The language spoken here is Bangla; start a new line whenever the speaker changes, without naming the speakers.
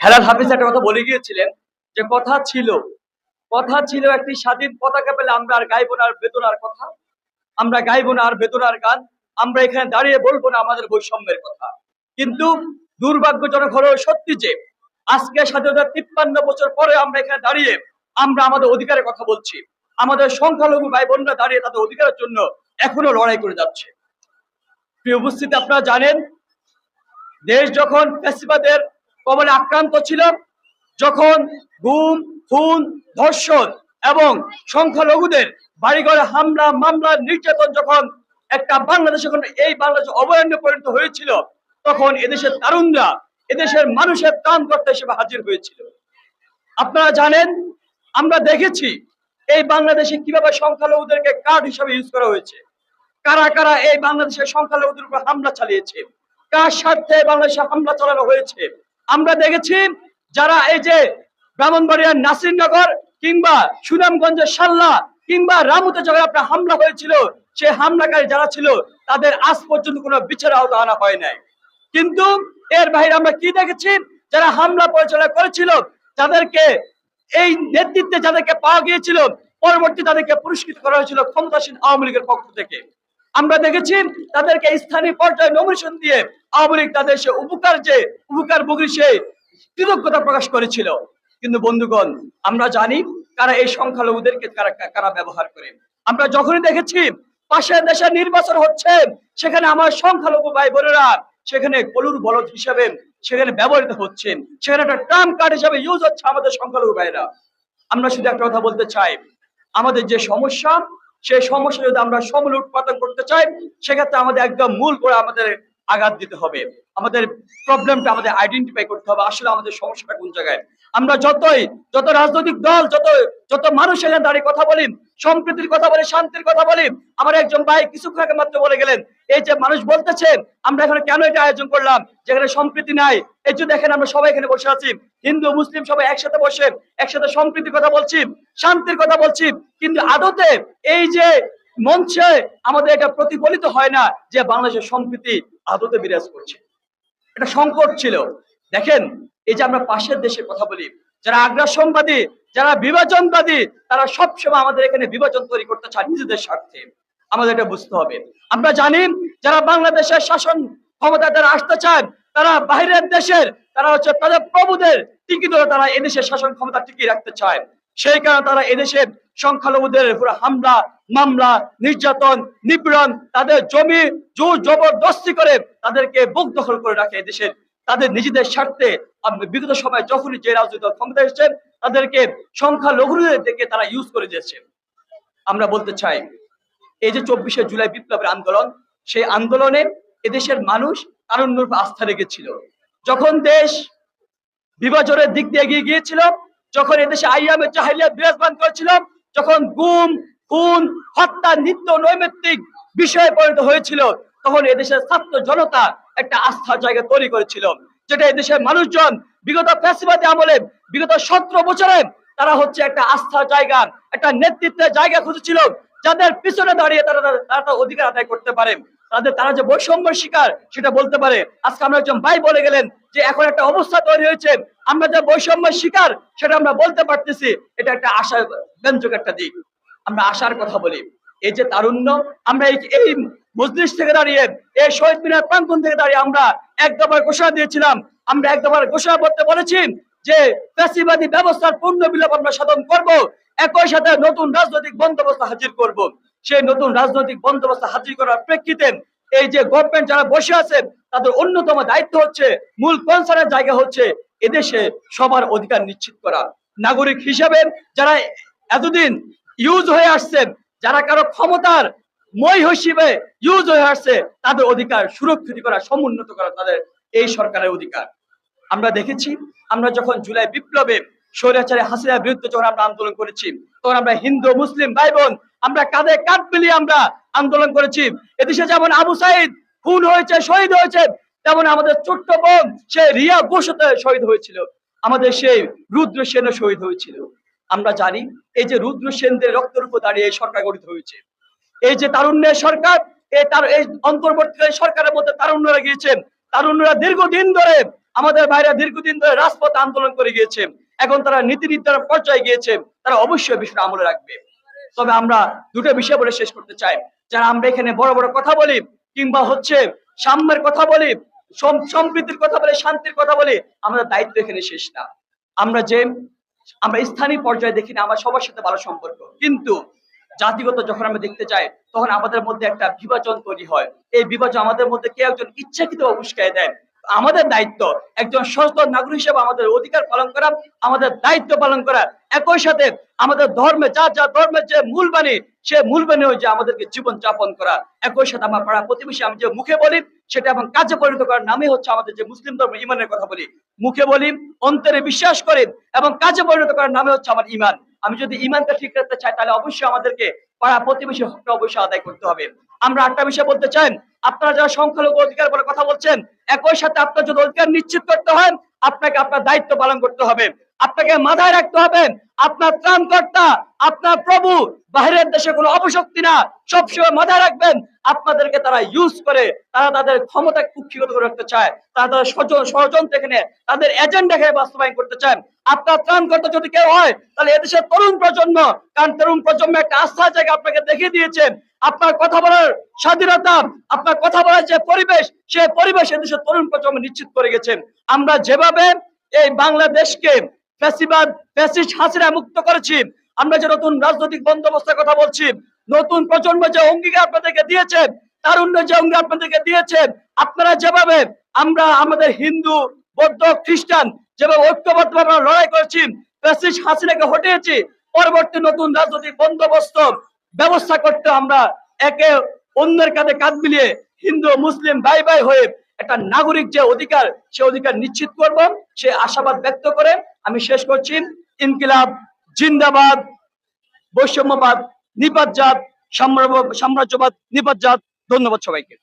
হেলাল হাফিজ একটা কথা বলে গিয়েছিলেন যে কথা ছিল কথা ছিল একটি স্বাধীন পতাকা পেলে আমরা আর গাইবো না আর বেদনার কথা। আমরা গাইবো না আর বেদনার গান, আমরা এখানে দাঁড়িয়ে বলব না আমাদের বৈষম্যের কথা। কিন্তু দুর্ভাগ্যজনক হলেও সত্যি যে, আজকে স্বাধীনতা তিপ্পান্ন বছর পরে আমরা এখানে দাঁড়িয়ে আমরা আমাদের অধিকারের কথা বলছি। আমাদের সংখ্যালঘু ভাই বোনরা দাঁড়িয়ে তাদের অধিকারের জন্য এখনও লড়াই করে যাচ্ছে। প্রিয় উপস্থিতি, আপনারা জানেন, দেশ যখন ফ্যাসিবাদের কবলে আক্রান্ত ছিল যখন গুম, খুন, ধর্ষণ এবং সংখ্যালঘুদের বাড়িঘরে হামলা, মামলা, নির্যাতন যখন একটা বাংলাদেশ যখন এই বাংলাদেশ অভয়ারণ্য পরিণত হয়েছিল, তখন এদেশের তারুণরা, এদেশের মানুষের ত্রাণ করতে হিসেবে হাজির হয়েছিল। আপনারা জানেন, আমরা দেখেছি এই বাংলাদেশে কীভাবে সংখ্যালঘুদেরকে কার্ড হিসাবে ইউজ করা হয়েছে। কারা কারা এই বাংলাদেশের সংখ্যালঘুদের উপর হামলা চালিয়েছে? কার স্বার্থে বাংলাদেশে হামলা চালানো হয়েছে? আমরা দেখেছি যারা এই যে ব্রাহ্মণবাড়িয়ার নাসিরনগর কিংবা সুনামগঞ্জের সাল্লা কিংবা রামুতে যখন আপনার হামলা হয়েছিল, সে হামলাকারী যারা ছিল, তাদের আজ পর্যন্ত কোনো বিচার আওতা আনা হয় নাই। কিন্তু এর বাইরে আমরা কি দেখেছি? যারা হামলা পরিচালনা করেছিল, যাদেরকে এই নেতৃত্বে যাদেরকে পাওয়া গিয়েছিল, পরবর্তী তাদেরকে পুরস্কৃত করা হয়েছিল ক্ষমতাসীন আওয়ামী লীগের পক্ষ থেকে। আমরা দেখেছি তাদেরকে স্থানীয় পর্যায়ে নমিনেশন দিয়ে আওয়ামী লীগ তাদের সে উপকার যে, উপকার বগরি সে কৃতজ্ঞতা প্রকাশ করেছিল। কিন্তু বন্ধুগণ, আমরা জানি কারা এই সংখ্যালঘুদেরকে কারা কারা ব্যবহার করে। আমরা যখনই দেখেছি পাশের দেশে নির্বাচন হচ্ছে, সেখানে আমার সংখ্যালঘু ভাই বোনেরা সেখানে গলুর বলদ হিসাবে সেখানে ব্যবহৃত হচ্ছে। সেখানে একটা ট্রাম্প কার্ড হিসাবে ইউজ হচ্ছে আমাদের সংখ্যালঘু ভাইরা আমরা শুধু একটা কথা বলতে চাই, আমাদের যে সমস্যা সেই সমস্যা যদি আমরা সমূল উৎপাদন করতে চাই, সেক্ষেত্রে আমাদের একদম মূল করে আমাদের আঘাত দিতে হবে। আমাদের প্রবলেমটা আমাদের আইডেন্টিফাই করতে হবে, আসলে আমাদের সমস্যাটা কোন জায়গায়। আমরা যতই, যত রাজনৈতিক দল, যত যত মানুষ এখানে দাঁড়িয়ে কথা বলি, সম্প্রীতির কথা বলি, শান্তির কথা বলি, আমার একজন ভাই কিছুক্ষণ আগে মাত্র বলে গেলেন, এই যে মানুষ বলতেছে, আমরা এখানে কেন এটা আয়োজন করলাম, যেখানে সম্প্রীতি নাই, এই যে দেখেন আমরা সবাই এখানে বসে আছি, হিন্দু, মুসলিম সবাই একসাথে বসে, একসাথে সম্প্রীতির কথা বলছি, শান্তির কথা বলছি, কিন্তু আদতে এই যে মঞ্চে আমাদের এটা প্রতিফলিত হয় না যে বাংলাদেশের সম্প্রীতি আদতে বিরাজ করছে। এটা সংকট ছিল। দেখেন এই যে আমরা পাশের দেশের কথা বলি, যারা আগ্রাসনবাদী, যারা বিভাজনবাদী, তারা সবসময় আমাদের এখানে বিভাজন তৈরি করতে চায় নিজেদের স্বার্থে। আমাদের এটা বুঝতে হবে। আমরা জানি যারা বাংলাদেশের শাসন ক্ষমতা যারা আসতে চান তারা বাইরের দেশের, তারা হচ্ছে তাদের প্রভুদের টিকি ধরে তারা এদেশের শাসন ক্ষমতা টিকিয়ে রাখতে চায়। সেই কারণে তারা এদেশের সংখ্যালঘুদের উপরে হামলা, মামলা, নির্যাতন, নিপীড়ন, তাদের জমি, জোর জবরদস্তি করে তাদেরকে বুক দখল করে রাখে দেশের তাদের নিজেদের স্বার্থে বিগত সময় যখনই যে রাজনৈতিক ক্ষমতা এসেছেন তাদেরকে সংখ্যালঘুদের থেকে তারা ইউজ করে দিয়েছে। আমরা বলতে চাই, এই যে চব্বিশে জুলাই বিপ্লবের আন্দোলন, সেই আন্দোলনে এদেশের মানুষ তারুণ্যর আস্থা রেখেছিল। যখন দেশ বিভাজনের দিক দিয়ে এগিয়ে গিয়েছিল, যখন এদেশে আইয়ামে জাহেলিয়া বিরাজমান করেছিল, যখন গুম, খুন, হত্যা, নিত্য নৈমিত্তিক বিষয়ে পরিণত হয়েছিল, তখন এদেশের ছাত্র জনতা একটা আস্থার জায়গা তৈরি করেছিল। যেটা এদেশের মানুষজন বিগত ফ্যাসিবাদী আমলে, বিগত সতেরো বছরে তারা হচ্ছে একটা আস্থার জায়গা, একটা নেতৃত্বের জায়গা খুঁজেছিল, যাদের পিছনে দাঁড়িয়ে তারা তারা অধিকার আদায় করতে পারে। তাদের, তারা যে বৈষম্যের শিকার, সেটা বলতে পারে। আজকে আমরা একজন ভাই বলে গেলেন যে এখন একটা অবস্থা তৈরি হয়েছে, আমরা যে বৈষম্যের শিকার, সেটা আমরা বলতে পারতেছি, এটা একটা আশা ব্যঞ্জক একটা দিক। আমরা আশার কথা বলি। এই যে তারুণ্য, আমরা এই মজলিস থেকে দাঁড়িয়ে এই শহীদ মিনার প্রাঙ্গণ থেকে দাঁড়িয়ে আমরা এক দফার ঘোষণা দিয়েছিলাম। আমরা এক দফার ঘোষণা করতে বলেছি যে ফ্যাসিবাদী ব্যবস্থার পূর্ণ বিলোপ আমরা সাধন করব। একই সাথে নতুন রাজনৈতিক বন্দোবস্ত হাজির করব। সেই নতুন রাজনৈতিক বন্দোবস্ত হাজির করার প্রেক্ষিতে এই যে গভর্নমেন্ট যারা বসে আছেন তাদের অন্যতম দায়িত্ব হচ্ছে, মূল কনসার্নের জায়গা হচ্ছে এদেশে সবার অধিকার নিশ্চিত করা। নাগরিক হিসাবে যারা এতদিন ইউজ হয়ে আসছেন, যারা কারও ক্ষমতার মই হিসেবে ইউজ হয়ে আসছে, তাদের অধিকার সুরক্ষিত করা, সমুন্নত করা তাদের এই সরকারের অধিকার। আমরা দেখেছি, আমরা যখন জুলাই বিপ্লবে স্বৈরাচারী হাসিনার বিরুদ্ধে যখন আমরা আন্দোলন করেছি, তখন আমরা হিন্দু, মুসলিম ভাই বোন আমরা কাঁধে কাঁধ মিলিয়ে আমরা আন্দোলন করেছি। এদেশে যেমন আবু সাইদ খুন হয়েছে, শহীদ হয়েছে, তেমন আমাদের ছোট্ট বোন, সে রিয়া ঘোষতে শহীদ হয়েছিল। আমাদের সেই রুদ্র সেনও শহীদ হয়েছিল। আমরা জানি, এই যে রুদ্র সেনদের রক্তের উপর দাঁড়িয়ে সরকার গঠিত হয়েছে। এই যে তারুণ্যের সরকার, এই তার, এই অন্তর্বর্তীকালীন সরকারের মধ্যে তারুণ্যরা গিয়েছেন। তারুণ্যরা দীর্ঘদিন ধরে আমাদের ভাইরা দীর্ঘদিন ধরে রাজপথ আন্দোলন করে গিয়েছে এখন তারা নীতি নির্ধারণ পর্যায়ে গিয়েছে তারা অবশ্যই বিষয়টা আমলে রাখবে। তবে আমরা দুটো বিষয় বলে শেষ করতে চাই। যারা আমরা এখানে বড় বড় কথা বলি, কিংবা হচ্ছে সাম্যের কথা বলি, সম- সম্প্রীতির কথা বলি, শান্তির কথা বলি, আমাদের দায়িত্ব এখানে শেষ না। আমরা যে, আমরা স্থানীয় পর্যায়ে দেখি না, আমার সবার সাথে ভালো সম্পর্ক। কিন্তু জাতিগত যখন আমরা দেখতে চাই, তখন আমাদের মধ্যে একটা বিভাজন তৈরি হয়। এই বিভাজন আমাদের মধ্যে কেউ একজন ইচ্ছাকৃত উস্কায় দেয়। আমাদের দায়িত্ব একজন সচেতন নাগরিক হিসেবে আমাদের অধিকার পালন করা, আমাদের দায়িত্ব পালন করা। একই সাথে আমাদের ধর্মে, যা যা ধর্মের যে মূল বাণী সে মূল বাণী যে আমাদেরকে জীবন যাপন করা। একই সাথে আমার পাড়া প্রতিবেশী, আমি যে মুখে বলি, সেটা এবং কাজে পরিণত করার নামে হচ্ছে আমাদের যে মুসলিম ধর্ম, ইমানের কথা বলি। মুখে বলি, অন্তরে বিশ্বাস করি এবং কাজে পরিণত করার নামে হচ্ছে আমার ইমান। আমি যদি ইমানটা ঠিক রাখতে চাই, তাহলে অবশ্যই আমাদেরকে পাড়া প্রতিবেশী হকটা অবশ্যই আদায় করতে হবে। আমরা আটটা বিষয় বলতে চাই। আপনারা যারা সংখ্যালঘু অধিকার বলে কথা বলছেন, একই সাথে আপনার যদি অধিকার নিশ্চিত করতে হয়, আপনাকে আপনার দায়িত্ব পালন করতে হবে। আপনাকে মাথায় রাখতে হবে, আপনার ত্রাণকর্তা আপনার প্রভু বাইরের দেশে কোনো অপশক্তি না, সবসময় মাথায় রাখবেন, আপনাদেরকে তারা ইউজ করে, তারা তাদের ক্ষমতা কুক্ষিগত করে রাখতে চায়, তারা তাদের ষড়যন্ত্র এখানে, তাদের এজেন্ডা বাস্তবায়ন করতে চান। আপনার ত্রাণকর্তা যদি কেউ হয়, তাহলে এদেশের তরুণ প্রজন্ম, কারণ তরুণ প্রজন্ম একটা আস্থার জায়গা আপনাকে দেখিয়ে দিয়েছেন। আপনার কথা বলার স্বাধীনতা, আপনার কথা বলার যে পরিবেশ, সে পরিবেশ এদেশের তরুণ প্রজন্ম নিশ্চিত করে গেছেন। আমরা যেভাবে এই বাংলাদেশকে ফ্যাসিবাদ, ফ্যাসিস্ট হাসিনা মুক্ত করেছি আমরা যে নতুন রাজনৈতিক বন্দোবস্তের কথা বলছি, নতুন প্রজন্ম যে অঙ্গীকার আপনাদেরকে দিয়েছে, তারুণ্য যে অঙ্গীকার আপনাদেরকে দিয়েছে, আপনারা যেভাবে আমরা আমাদের হিন্দু, বৌদ্ধ, খ্রিস্টান যেভাবে ঐক্যবদ্ধ আমরা লড়াই করেছি হাসিনাকে হটিয়েছি, পরবর্তী নতুন রাজনৈতিক বন্দোবস্ত ব্যবস্থা করতে আমরা একে অন্যের কাঁধে কাঁধ মিলিয়ে হিন্দু মুসলিম ভাই ভাই হয়ে একটা নাগরিক যে অধিকার, সে অধিকার নিশ্চিত করব, সে আশাবাদ ব্যক্ত করে আমি শেষ করছি। ইনকিলাব জিন্দাবাদ বৈষম্যবাদ নিপাতজাত সাম্রাজ্য- সাম্রাজ্যবাদ নিপাতজাত ধন্যবাদ সবাইকে।